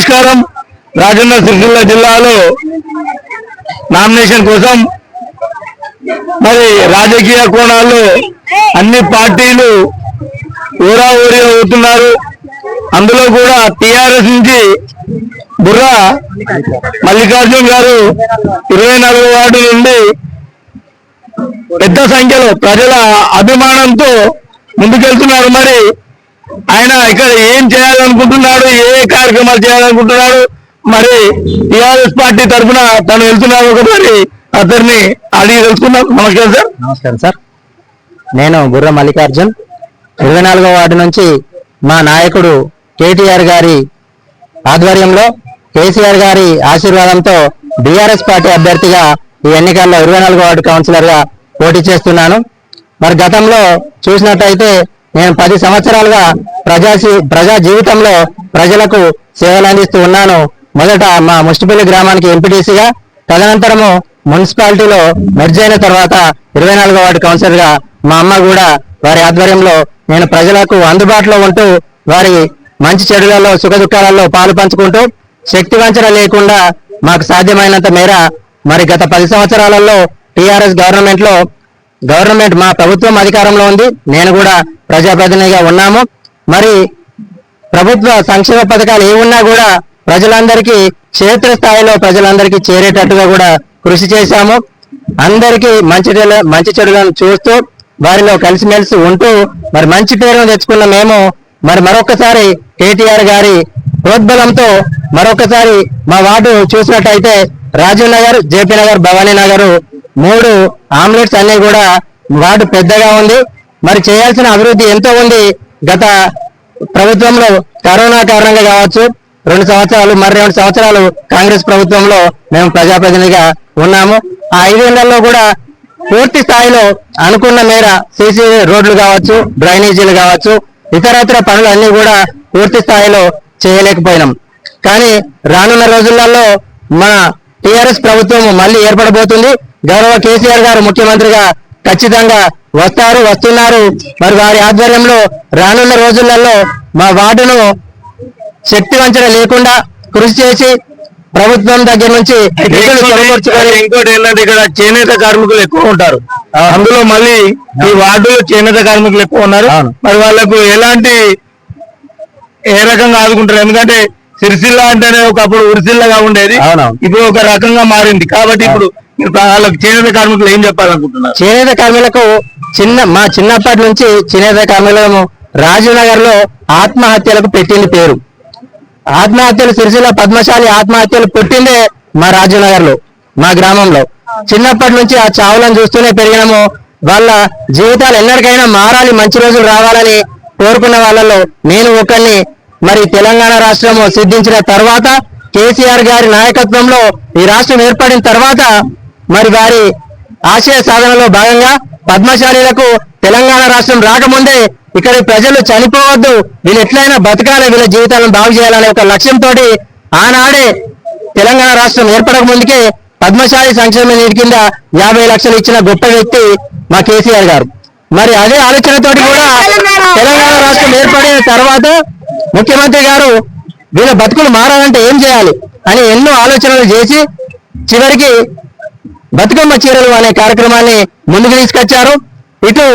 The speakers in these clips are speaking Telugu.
నమస్కారం. రాజన్న సిరిసిల్ల జిల్లాలో నామినేషన్ కోసం మరి రాజకీయ కోణాల్లో అన్ని పార్టీలు ఊరా ఊరి అవుతున్నారు. అందులో కూడా టిఆర్ఎస్ నుంచి బుర్రా మల్లికార్జున్ గారు ఇరవై నాలుగు వార్డు నుండి పెద్ద సంఖ్యలో ప్రజల అభిమానంతో ముందుకెళ్తున్నారు. మరి ఆయన ఇక్కడ ఏం చేయాలనుకుంటున్నాడు ఏ కార్యక్రమాలు చేయాలనుకుంటున్నాడు మరి టిఆర్ఎస్ పార్టీ తరఫున తను వెళ్తున్నాడు ఒకసారి అతన్ని అడిగి తెలుసుకుందాం. నమస్కారం సార్. నమస్కారం సార్. నేను గుర్ర మల్లికార్జున్. ఇరవై నాలుగో వార్డు నుంచి మా నాయకుడు కేటీఆర్ గారి ఆధ్వర్యంలో కేసీఆర్ గారి ఆశీర్వాదంతో బీఆర్ఎస్ పార్టీ అభ్యర్థిగా ఈ ఎన్నికల్లో ఇరవై నాలుగో వార్డు కౌన్సిలర్గా పోటీ చేస్తున్నాను. మరి గతంలో చూసినట్టయితే నేను పది సంవత్సరాలుగా ప్రజా ప్రజా జీవితంలో ప్రజలకు సేవలు అందిస్తూ ఉన్నాను. మొదట మా ముష్టిపల్లి గ్రామానికి ఎంపీటీసీగా తదనంతరము మున్సిపాలిటీలో మెర్జ్ అయిన తర్వాత ఇరవై నాలుగో వార్డు కౌన్సిలర్గా మా అమ్మ కూడా వారి ఆధ్వర్యంలో నేను ప్రజలకు అందుబాటులో ఉంటూ వారి మంచి చెడులలో సుఖ దుఃఖాలలో పాలు పంచుకుంటూ శక్తి వంచన లేకుండా మాకు సాధ్యమైనంత మేర మరి గత పది సంవత్సరాలలో టిఆర్ఎస్ గవర్నమెంట్లో గవర్నమెంట్ మా ప్రభుత్వం అధికారంలో ఉంది. నేను కూడా ప్రజాప్రతినిధిగా ఉన్నాము. మరి ప్రభుత్వ సంక్షేమ పథకాలు ఏ ఉన్నా కూడా ప్రజలందరికీ క్షేత్ర స్థాయిలో ప్రజలందరికీ చేరేటట్టుగా కూడా కృషి చేశాము. అందరికీ మంచి మంచి చెడులను చూస్తూ వారిలో కలిసిమెలిసి ఉంటూ మరి మంచి పేరును తెచ్చుకున్న మేము మరి మరొకసారి కేటీఆర్ గారి ప్రోద్బలంతో మరొకసారి మా వార్డు చూసినట్టయితే రాజీవ్ నగర్ జేపీ నగర్ భవానీ నగర్ మూడు ఆమ్లెట్స్ అన్ని కూడా వార్డు పెద్దగా ఉంది. మరి చేయాల్సిన అభివృద్ధి ఎంతో ఉంది గత ప్రభుత్వంలో కరోనా కారణంగా కావచ్చు రెండు సంవత్సరాలు మరి రెండు సంవత్సరాలు కాంగ్రెస్ ప్రభుత్వంలో మేము ప్రజాప్రతినిధిగా ఉన్నాము. ఆ ఐదేళ్ళలో కూడా పూర్తి స్థాయిలో అనుకున్న మేర సీసీ రోడ్లు కావచ్చు డ్రైనేజీలు కావచ్చు ఇతరత్ర పనులు అన్ని కూడా పూర్తి స్థాయిలో చేయలేకపోయినాం. కానీ రానున్న రోజులలో మా టిఆర్ఎస్ ప్రభుత్వం మళ్ళీ ఏర్పడబోతుంది. గౌరవ కేసీఆర్ గారు ముఖ్యమంత్రిగా ఖచ్చితంగా వస్తారు వస్తున్నారు. మరి వారి ఆధ్వర్యంలో రానున్న రోజులలో మా వార్డును శక్తి వంచన లేకుండా కృషి చేసి ప్రభుత్వం దగ్గర నుంచి ఇంకోటి ఏంటంటే ఇక్కడ చేనేత కార్మికులు ఎక్కువ ఉంటారు. అందులో మళ్ళీ ఈ వార్డులో చేనేత కార్మికులు ఎక్కువ ఉన్నారు. మరి వాళ్ళకు ఎలాంటి ఏ రకంగా ఆదుకుంటారు? ఎందుకంటే సిరిసిల్ల అంటేనే ఒకప్పుడు ఉరిసిల్లగా ఉండేది. ఇప్పుడు ఒక రకంగా మారింది. కాబట్టి ఇప్పుడు మీరు వాళ్ళకి చేనేత కార్మికులు ఏం చెప్పాలనుకుంటున్నారు? చేనేత కార్మికులకు చిన్న మా చిన్నప్పటి నుంచి చేనేత కార్మికులను రాజనగర్లో ఆత్మహత్యలకు పెట్టింది పేరు. ఆత్మహత్యలు సిరిసిల్ల పద్మశాలి ఆత్మహత్యలు పుట్టిందే మా రాజనగర్లో మా గ్రామంలో. చిన్నప్పటి నుంచి ఆ చావులను చూస్తూనే పెరిగినాము. వాళ్ళ జీవితాలు ఎన్నటికైనా మారాలి మంచి రోజులు రావాలని కోరుకున్న వాళ్ళలో నేను ఒకరిని మరి తెలంగాణ రాష్ట్రము సిద్ధించిన తర్వాత కేసీఆర్ గారి నాయకత్వంలో ఈ రాష్ట్రం ఏర్పడిన తర్వాత మరి వారి ఆశయ సాధనలో భాగంగా పద్మశాలీలకు తెలంగాణ రాష్ట్రం రాకముందే ఇక్కడి ప్రజలు చనిపోవద్దు వీళ్ళు ఎట్లయినా బతకాలి వీళ్ళ జీవితాలను బాగు చేయాలనే ఒక లక్ష్యంతో ఆనాడే తెలంగాణ రాష్ట్రం ఏర్పడక ముందుకే పద్మశాలి సంక్షేమ నిధి కింద యాభై లక్షలు ఇచ్చిన గొప్ప వ్యక్తి మా కేసీఆర్ గారు. మరి అదే ఆలోచనతోటి కూడా తెలంగాణ రాష్ట్రం ఏర్పడిన తర్వాత ముఖ్యమంత్రి గారు వీళ్ళ బతుకులు మారాలంటే ఏం చేయాలి అని ఎన్నో ఆలోచనలు చేసి చివరికి బతుకమ్మ చీరలు అనే కార్యక్రమాన్ని ముందుకు తీసుకొచ్చారు. ఇటు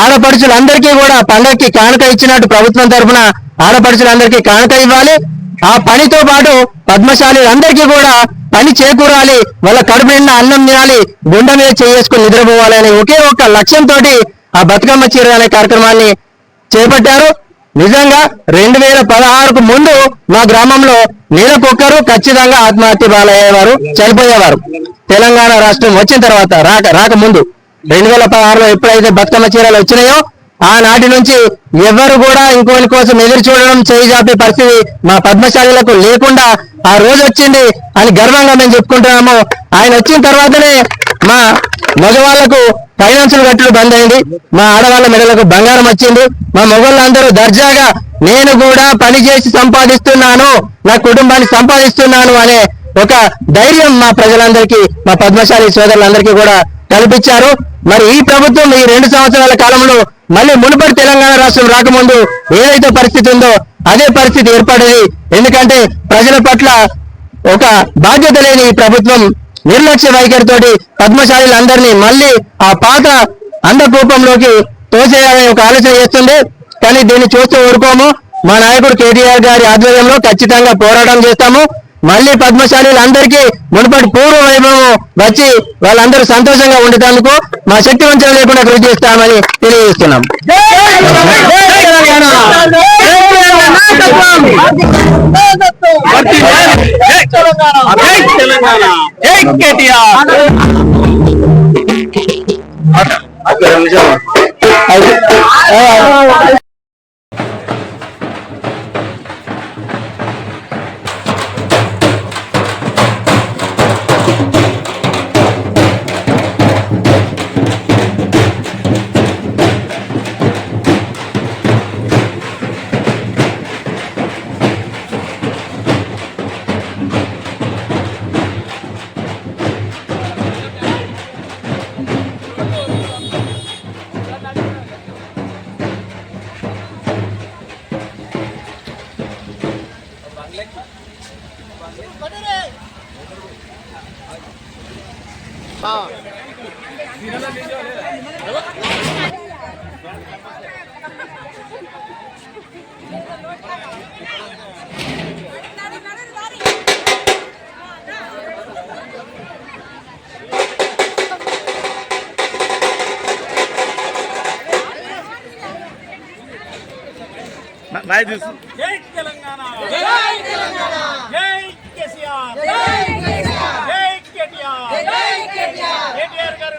ఆడపడుచులందరికీ కూడా పండగకి కానుక ఇచ్చినట్టు ప్రభుత్వం తరఫున ఆడపడుచులందరికీ కానుక ఇవ్వాలి. ఆ పనితో పాటు పద్మశాలీలందరికీ కూడా పని చేకూరాలి వాళ్ళ కడుపు నిండా అన్నం తినాలి గుండె మీద చేసుకుని నిద్రపోవాలి ఒకే ఒక లక్ష్యంతో ఆ బతుకమ్మ చీర అనే కార్యక్రమాన్ని చేపట్టారు. నిజంగా రెండు వేల పదహారుకు ముందు మా గ్రామంలో నెలకొక్కరు ఖచ్చితంగా ఆత్మహత్య బాలయ్యేవారు చనిపోయేవారు. తెలంగాణ రాష్ట్రం వచ్చిన తర్వాత రాక రాకముందు రెండు వేల పదహారులో ఎప్పుడైతే బతుకమ్మ చీరలు వచ్చినాయో ఆనాటి నుంచి ఎవరు కూడా ఇంకోని కోసం ఎదురు చూడడం చేయిజాపే పరిస్థితి మా పద్మశాలీలకు లేకుండా ఆ రోజు వచ్చింది అని గర్వంగా మేము చెప్పుకుంటున్నాము. ఆయన వచ్చిన తర్వాతనే మా మగవాళ్ళకు ఫైనాన్షియల్ గట్లు బంద్ అయింది. మా ఆడవాళ్ళ మెడలకు బంగారం వచ్చింది. మా మగవాళ్ళందరూ దర్జాగా నేను కూడా పని చేసి సంపాదిస్తున్నాను నా కుటుంబాన్ని సంపాదిస్తున్నాను అనే ఒక ధైర్యం మా ప్రజలందరికీ మా పద్మశాలి సోదరులందరికీ కూడా కల్పించారు. మరి ఈ ప్రభుత్వం ఈ రెండు సంవత్సరాల కాలంలో మళ్ళీ మునుపటి తెలంగాణ రాష్ట్రం రాకముందు ఏదైతే పరిస్థితి ఉందో అదే పరిస్థితి ఏర్పడింది. ఎందుకంటే ప్రజల పట్ల ఒక బాధ్యత లేని ఈ ప్రభుత్వం నిర్లక్ష్య వైఖరితోటి పద్మశాలీలందరినీ మళ్ళీ ఆ పాత అంధకూపంలోకి తోసేయాలని ఒక ఆలోచన చేస్తుంది. కానీ దీన్ని చూస్తూ ఊరుకోము. మా నాయకుడు కేటీఆర్ గారి ఆధ్వర్యంలో ఖచ్చితంగా పోరాటం చేస్తాము. మళ్ళీ పద్మశాలీలందరికీ మునుపటి పూర్వ వైభవం వచ్చి వాళ్ళందరూ సంతోషంగా ఉండేటందుకు మా శక్తి వంచన లేకుండా కృషి చేస్తామని తెలియజేస్తున్నాం జై తెలంగాణ జై తెలంగాణ జై కేసీఆర్ జై కేసీఆర్ జై కేటీఆర్ జై కేటీఆర్. కేటీఆర్ గారు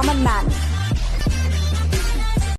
అప్డేట్ కోసం చూస్తూనే